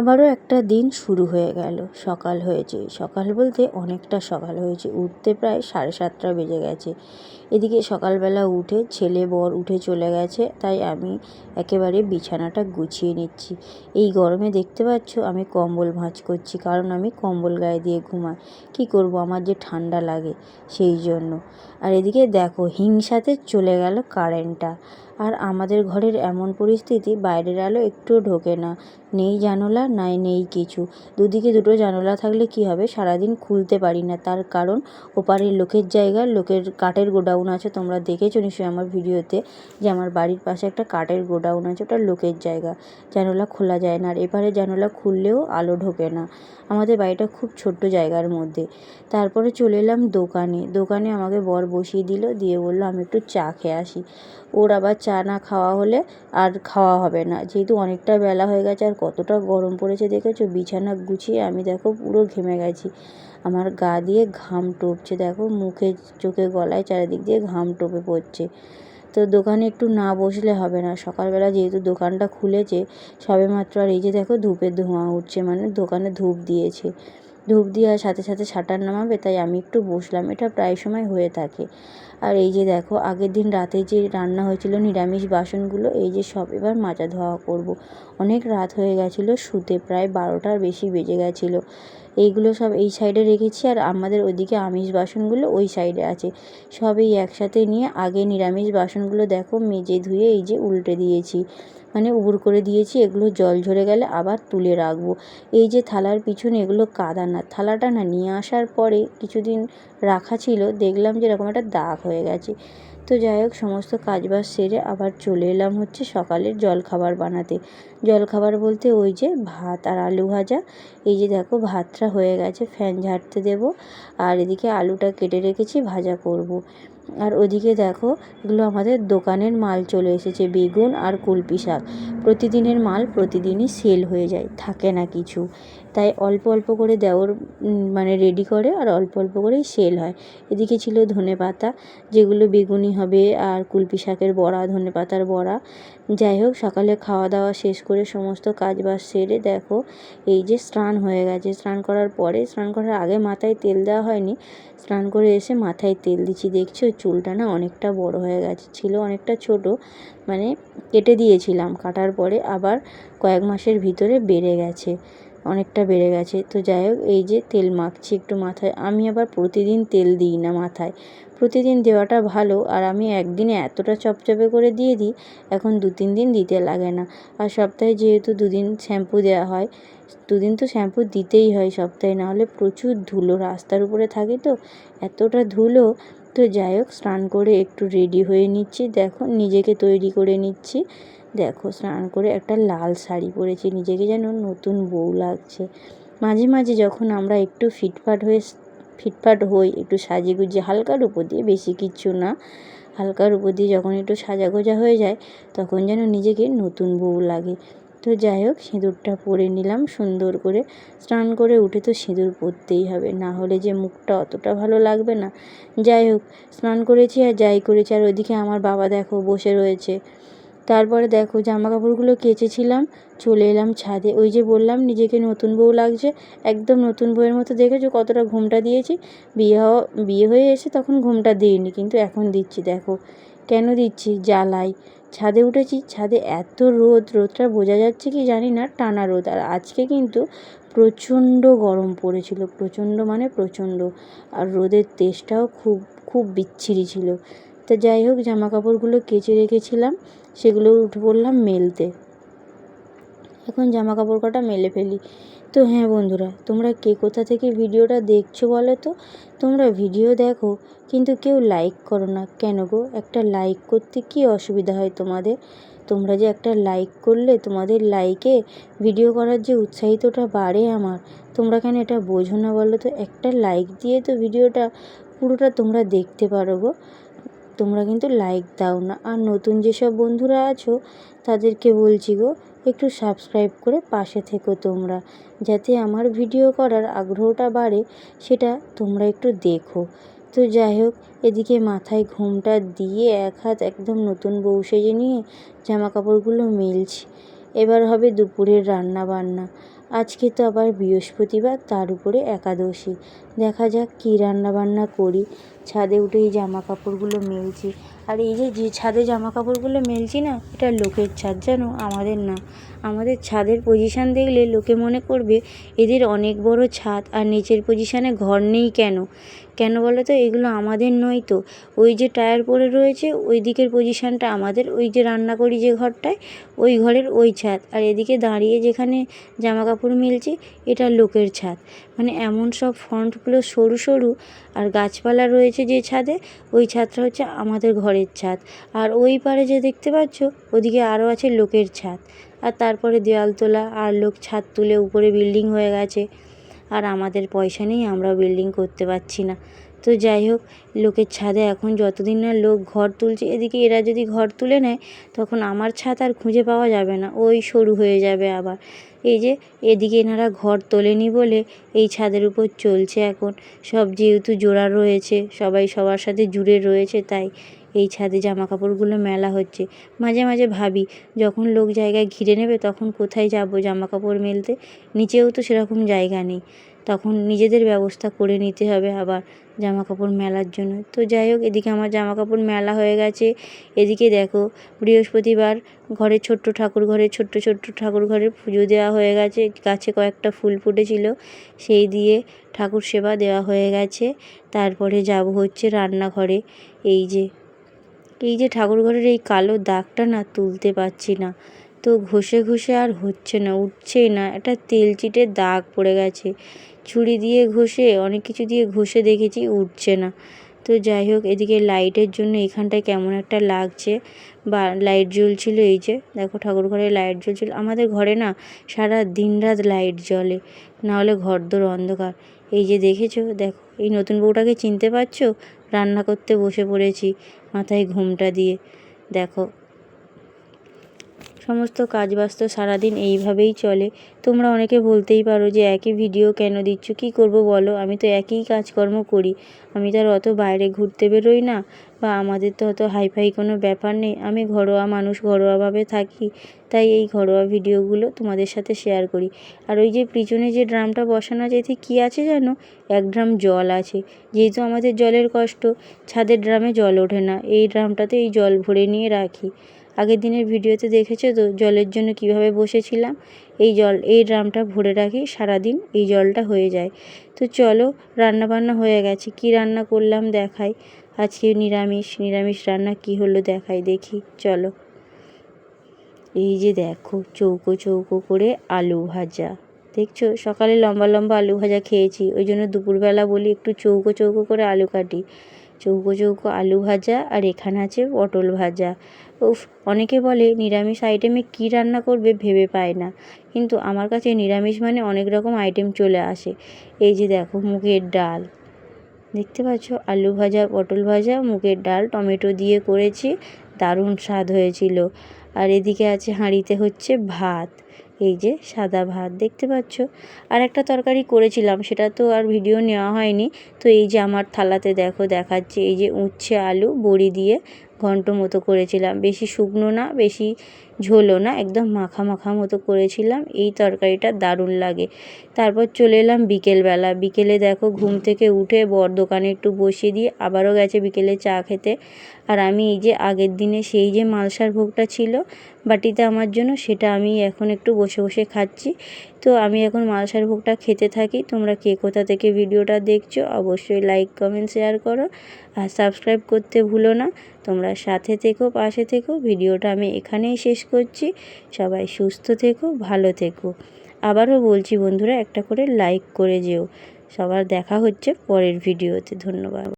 আবারও একটা দিন শুরু হয়ে গেল। সকাল হয়েছে। সকাল বলতে অনেকটা সকাল হয়েছে। উঠতে প্রায় সাড়ে সাতটা বেজে গেছে। এদিকে সকালবেলা উঠে ছেলে বর উঠে চলে গেছে, তাই আমি একেবারে বিছানাটা গুছিয়ে নিচ্ছি। এই গরমে দেখতে পাচ্ছ আমি কম্বল ভাঁজ করছি, কারণ আমি কম্বল গায়ে দিয়ে ঘুমাই। কি করব? আমার যে ঠান্ডা লাগে সেই জন্য। আর এদিকে দেখো হিংসাতে চলে গেল কারেন্টটা আর আমাদের ঘরের এমন পরিস্থিতি বাইরের আলো একটুও ঢোকে না। নেই জানলা, নাই নেই কিছু। দুদিকে দুটো জানলা থাকলে কি হবে? সারাদিন খুলতে পারি না। তার কারণ, ওপারের লোকের জায়গার লোকের কাঠের গোডাউন আছে। তোমরা দেখেছ নিশ্চয়ই আমার ভিডিওতে যে আমার বাড়ির পাশে একটা কাঠের গোডাউন আছে। ওটা লোকের জায়গা। জানলা খোলা যায় না আর এপারে জানলা খুললেও আলো ঢোকে না। আমাদের বাড়িটা খুব ছোট্ট জায়গার মধ্যে। তারপরে চলে এলাম দোকানে। দোকানে আমাকে বর বসিয়ে দিল। দিয়ে বলল, আমি একটু চা খেয়ে আসি। ওর আবার চা না খাওয়া হলে আর খাওয়া হবে না। যেহেতু অনেকটা বেলা হয়ে গেছে আর কতটা গরম পড়েছে দেখেছ? বিছানা গুছিয়ে আমি দেখো পুরো ঘেমে গেছি। আমার গা দিয়ে ঘাম টপছে। দেখো মুখে চোখে গলায় চারিদিক দিয়ে ঘাম টোপে পড়ছে। তো দোকানে একটু না বসলে হবে না। সকালবেলা যেহেতু দোকানটা খুলেছে, সবে মাত্র আর এই যে দেখো ধূপের ধোঁয়া উঠছে মানে দোকানে ধূপ দিয়েছে। ধূপ দেওয়ার সাথে সাথে শাটার নামাবে, তাই আমি একটু বসলাম। এটা প্রায় সময় হয়ে থাকে। আর এই যে দেখো, আগের দিন রাতে যে রান্না হয়েছিল, নিরামিষ বাসনগুলো, এই যে সব এবার মাজা ধোয়া করব। অনেক রাত হয়ে গেছিল, শুতে প্রায় বারোটার বেশি বেজে গেছিল। এইগুলো সব এই সাইডে রেখেছি আর আমাদের ওইদিকে আমিষ বাসনগুলো ওই সাইডে আছে। সব এই একসাথে নিয়ে আগে নিরামিষ বাসনগুলো দেখো, মেজে ধুয়ে এই যে উল্টে দিয়েছি। মানে উবুর করে দিয়েছি, এগুলো জল ঝরে গেলে আবার তুলে রাখব। এই যে থালার পিছনে এগুলো কাদা না, থালাটা না নিয়ে আসার পরে কিছুদিন রাখা ছিল, দেখলাম যে এরকম একটা দাগ হয়ে গেছে। তো যাই হোক, সমস্ত কাজবাজ সেরে আবার চলে এলাম হচ্ছে সকালের জলখাবার বানাতে। জলখাবার বলতে ওই যে ভাত আর আলু ভাজা। এই যে দেখো, ভাতটা হয়ে গেছে, ফ্যান ঝাড়তে দেব। আর এদিকে আলুটা কেটে রেখেছি, ভাজা করব। আর ওদিকে দেখো, এগুলো আমাদের দোকানের মাল চলে এসেছে, বেগুন আর কুলপি শাক। প্রতিদিনের মাল প্রতিদিনই সেল হয়ে যায়, থাকে না কিছু। তাই অল্প অল্প করে দেওয়ার মানে রেডি করে আর অল্প অল্প করেই সেল হয়। এদিকে ছিল ধনে পাতা, যেগুলো বেগুনি হবে আর কুলপি শাকের বড়া, ধনে পাতার বড়া। যাই হোক, সকালে খাওয়া দাওয়া শেষ করে সমস্ত কাজ বাজ সেরে দেখো, এই যে স্নান হয়ে গেছে। স্নান করার পরে, স্নান করার আগে মাথায় তেল দেওয়া হয়নি। স্নান করে এসে মাথায় তেল দিচ্ছি। দেখছ, চুলটা না অনেকটা বড় হয়ে গেছে। ছিল অনেকটা ছোট মানে কেটে দিয়েছিলাম। কাটার পরে আবার কয়েক মাসের ভিতরে বেড়ে গেছে। অনেকটা বেড়ে গেছে। তো যাই হোক, এই যে তেল মাখছি একটু মাথায়। আমি আবার প্রতিদিন তেল দিই না মাথায়। প্রতিদিন দেওয়াটা ভালো। আর আমি একদিনে এতটা চপচপে করে দিয়ে দিই, এখন দু তিন দিন দিতে লাগে না। আর সপ্তাহে যেহেতু দুদিন শ্যাম্পু দেওয়া হয়, দুদিন তো শ্যাম্পু দিতেই হয় সপ্তাহে। নাহলে প্রচুর ধুলো রাস্তার উপরে থাকে তো, এতটা ধুলো। তো যাই হোক, স্নান করে একটু রেডি হয়ে নিচ্ছি। দেখো, নিজেকে তৈরি করে নিচ্ছি। দেখো, স্নান করে একটা লাল শাড়ি পরেছি। নিজেকে যেন নতুন বউ লাগছে। মাঝে মাঝে যখন আমরা একটু ফিটফাট হয়ে ফিটফাট হই, একটু সাজে গুজে হালকার উপর দিয়ে বেশি কিচ্ছু না। হালকার উপর দিয়ে যখন একটু সাজা গোজা হয়ে যায়, তখন যেন নিজেকে নতুন বউ লাগে। তো যাই হোক, সিঁদুরটা পরে নিলাম সুন্দর করে। স্নান করে উঠে তো সিঁদুর পরতেই হবে, না হলে যে মুখটা অতটা ভালো লাগবে না। যাই হোক, স্নান করেছি আর যাই করেছি, আর ওইদিকে আমার বাবা দেখো বসে রয়েছে। তারপরে দেখো জামা কাপড়গুলো কেচেছিলাম, চলে এলাম ছাদে। ওই যে বললাম, নিজেকে নতুন বউ লাগছে, একদম নতুন বউয়ের মতো দেখেছ কতটা ঘুমটা দিয়েছি? বিয়ে বিয়ে হয়ে এসে তখন ঘুমটা দিইনি, কিন্তু এখন দিচ্ছি, দেখো। কেন দিচ্ছি? জ্বালাই। ছাদে উঠেছি, ছাদে এত রোদ, রোদটা বোঝা যাচ্ছে কি জানি না, টানা রোদ। আর আজকে কিন্তু প্রচণ্ড গরম পড়েছিল, প্রচণ্ড মানে প্রচণ্ড। আর রোদের তেজটাও খুব খুব বিচ্ছিরি ছিল। তো যাই হোক জামা কাপড়গুলো কেচে রেখেছিলাম, সেগুলো উঠে পড়লাম মেলতে। এখন জামা কাপড় কটা মেলে ফেলি। তো হ্যাঁ বন্ধুরা, তোমরা কে কোথা থেকে ভিডিওটা দেখছ বলো তো? তোমরা ভিডিও দেখো, কিন্তু কেউ লাইক করো না। কেন গো? একটা লাইক করতে কী অসুবিধা হয় তোমাদের? তোমরা যে একটা লাইক করলে তোমাদের লাইকে ভিডিও করার যে উৎসাহিতটা বাড়ে আমার, তোমরা কেন এটা বোঝো না বলো তো? একটা লাইক দিয়ে তো ভিডিওটা পুরোটা তোমরা দেখতে পারো গো। তোমরা কিন্তু লাইক দাও না। আর নতুন যেসব বন্ধুরা আছো, তাদেরকে বলছি গো, একটু সাবস্ক্রাইব করে পাশে থেকো তোমরা, যাতে আমার ভিডিও করার আগ্রহটা বাড়ে, সেটা তোমরা একটু দেখো। তো যাই হোক, এদিকে মাথায় ঘুমটা দিয়ে এক হাত একদম নতুন বউ সেজে নিয়ে জামা কাপড়গুলো মিলছি। এবার হবে দুপুরের রান্না বান্না আজকে তো আবার বৃহস্পতিবার, তার উপরে একাদশী। দেখা যাক কী রান্নাবান্না করি। ছাদে উঠে এই জামা কাপড়গুলো মেলছি। আর এই যে যে ছাদে জামা কাপড়গুলো মেলছি না, এটা লোকের ছাদ জানো? আমাদের না। আমাদের ছাদের পজিশান দেখলে লোকে মনে করবে এদের অনেক বড় ছাদ আর নিচের পজিশানে ঘর নেই কেন? কেন বলো তো? এগুলো আমাদের নয় তো। ওই যে টায়ার পড়ে রয়েছে, ওই দিকের পজিশানটা আমাদের। ওই যে রান্না করি যে ঘরটায়, ওই ঘরের ওই ছাদ। আর এদিকে দাঁড়িয়ে যেখানে জামা কাপড় মেলছি, এটা লোকের ছাদ। মানে এমন সব ফ্রন্টগুলো সরু সরু আর গাছপালা রয়েছে যে ছাদে, ওই ছাদটা হচ্ছে আমাদের ঘরের ছাদ। আর ওই পারে যে দেখতে পাচ্ছ, ওদিকে আরও আছে লোকের ছাদ। আর তারপরে দেওয়াল তোলা আর লোক ছাদ তুলে উপরে বিল্ডিং হয়ে গেছে। আর আমাদের পয়সা নেই আমরা বিল্ডিং করতে পারছি না। তো যাই হোক, লোকের ছাদে এখন যতদিন না লোক ঘর তুলছে, এদিকে এরা যদি ঘর তুলে নেয়, তখন আমার ছাদ আর খুঁজে পাওয়া যাবে না, ওই সরু হয়ে যাবে আবার। এই যে, এদিকে এনারা ঘর তোলেনি বলে এই ছাদের উপর চলছে এখন। সব যেহেতু জোড়া রয়েছে, সবাই সবার সাথে জুড়ে রয়েছে, তাই এই ছাদে জামা কাপড়গুলো মেলা হচ্ছে। মাঝে মাঝে ভাবি, যখন লোক জায়গায় ঘিরে নেবে তখন কোথায় যাব জামা কাপড় মেলতে? নিচেও তো সেরকম জায়গা নেই। তখন নিজেদের ব্যবস্থা করে নিতে হবে আবার জামা কাপড় মেলার জন্য। তো যাই হোক, এদিকে আমার জামা কাপড় মেলা হয়ে গেছে। এদিকে দেখো, বৃহস্পতিবার ঘরে ছোট্ট ঠাকুর ঘরে, ছোট্ট ছোট্ট ঠাকুর ঘরে পুজো দেওয়া হয়ে গেছে। গাছে কয়েকটা ফুল ফুটেছিল। সেই দিয়ে ঠাকুর সেবা দেওয়া হয়ে গেছে। তারপরে যাব হচ্ছে রান্নাঘরে। এই যে এই যে ঠাকুরঘরের এই কালো দাগটা না তুলতে পারছি না। তো ঘষে ঘষে আর হচ্ছে না, উঠছেই না। একটা তেল চিটে দাগ পড়ে গেছে। ছুরি দিয়ে ঘষে, অনেক কিছু দিয়ে ঘষে দেখেছি, উঠছে না। তো যাই হোক, এদিকে লাইটের জন্য এখানটায় কেমন একটা লাগছে। বা, লাইট জ্বলছিল, এই যে, দেখো ঠাকুর ঘরে লাইট জ্বলছিল। আমাদের ঘরে না সারা দিন রাত লাইট জ্বলে নাহলে ঘরদোর অন্ধকার। এই যে দেখেছ, দেখো, এই নতুন বউটাকে চিনতে পারছ? রান্না করতে বসে পড়েছি মাথায় ঘুমটা দিয়ে। দেখো সমস্ত কাজ বাস্ত সারাদিন এইভাবেই চলে। তোমরা অনেকে বলতেই পারো যে একই ভিডিও কেন দিচ্ছ? কী করব বলো? আমি তো একই কাজকর্ম করি। আমি তো আর অত বাইরে ঘুরতে বেরোই না। বা আমাদের তো অত হাইফাই কোনো ব্যাপার নেই। আমি ঘরোয়া মানুষ, ঘরোয়াভাবে থাকি। তাই এই ঘরোয়া ভিডিওগুলো তোমাদের সাথে শেয়ার করি। আর ওই যে পিছনে যে ড্রামটা বসানো আছে, এতে কী আছে জানো? এক ড্রাম জল আছে। যেহেতু আমাদের জলের কষ্ট, ছাদের ড্রামে জল ওঠে না। এই ড্রামটাতে এই জল ভরে নিয়ে রাখি। আগের দিনের ভিডিওতে দেখেছ তো, জলের জন্য কীভাবে বসেছিলাম? এই জল, এই ড্রামটা ভরে রাখি, সারাদিন এই জলটা হয়ে যায়। তো চলো রান্না বান্না হয়ে গেছে। কি রান্না করলাম দেখাই। আজকে নিরামিষ নিরামিষ রান্না কি হলো দেখাই দেখি। চলো। এই যে দেখো, চৌকো চৌকো করে আলু ভাজা। দেখছ? সকালে লম্বা লম্বা আলু ভাজা খেয়েছি। ওই জন্য দুপুরবেলা বলি একটু চৌকো চৌকো করে আলু কাটি। চৌকো চৌকো আলু ভাজা আর এখানে আছে পটল ভাজা। উফ, অনেকে বলে নিরামিষ আইটেমে কী রান্না করবে ভেবে পায় না। কিন্তু আমার কাছে নিরামিষ মানে অনেক রকম আইটেম চলে আসে। এই যে দেখো মুগের ডাল। দেখতে পাচ্ছ? আলু ভাজা, পটল ভাজা, মুগের ডাল, টমেটো দিয়ে করেছি, দারুণ স্বাদ হয়েছিল। আর এদিকে আছে হাঁড়িতে হচ্ছে ভাত। এই যে সাদা ভাত দেখতে পাচ্ছ। আর একটা তরকারি করেছিলাম, সেটা তো আর ভিডিও নেওয়া হয়নি। তো এই যে আমার থালাতে দেখো, দেখাচ্ছে এই যে উচ্ছে আলু, বড়ি দিয়ে ঘন্ট মতো করেছিলাম। বেশি শুকনো না, বেশি ঝোলও না, একদম মাখা মাখা মতো করেছিলাম। এই তরকারিটা দারুণ লাগে। তারপর চলে এলাম বিকেলবেলা। বিকেলে দেখো ঘুম থেকে উঠে বর দোকানে একটু বসিয়ে দিয়ে আবারও গেছে বিকেলে চা খেতে। আর আমি এই যে আগের দিনে সেই যে মালসার ভোগটা ছিল বাটিতে আমার জন্য, সেটা আমি এখন একটু বসে বসে খাচ্ছি। তো আমি এখন মালসার ভোগটা খেতে থাকি। তোমরা কে কোথা থেকে ভিডিওটা দেখছ, অবশ্যই লাইক কমেন্ট শেয়ার করো। আর সাবস্ক্রাইব করতে ভুলো না। তোমরা সাথে থেকো, পাশে থেকো। ভিডিওটা আমি এখানেই শেষ করছি। সবাই সুস্থ থেকো, ভালো থেকো। আবারও বলছি বন্ধুরা, একটা করে লাইক করে যেও। সবার দেখা হচ্ছে পরের ভিডিওতে। ধন্যবাদ।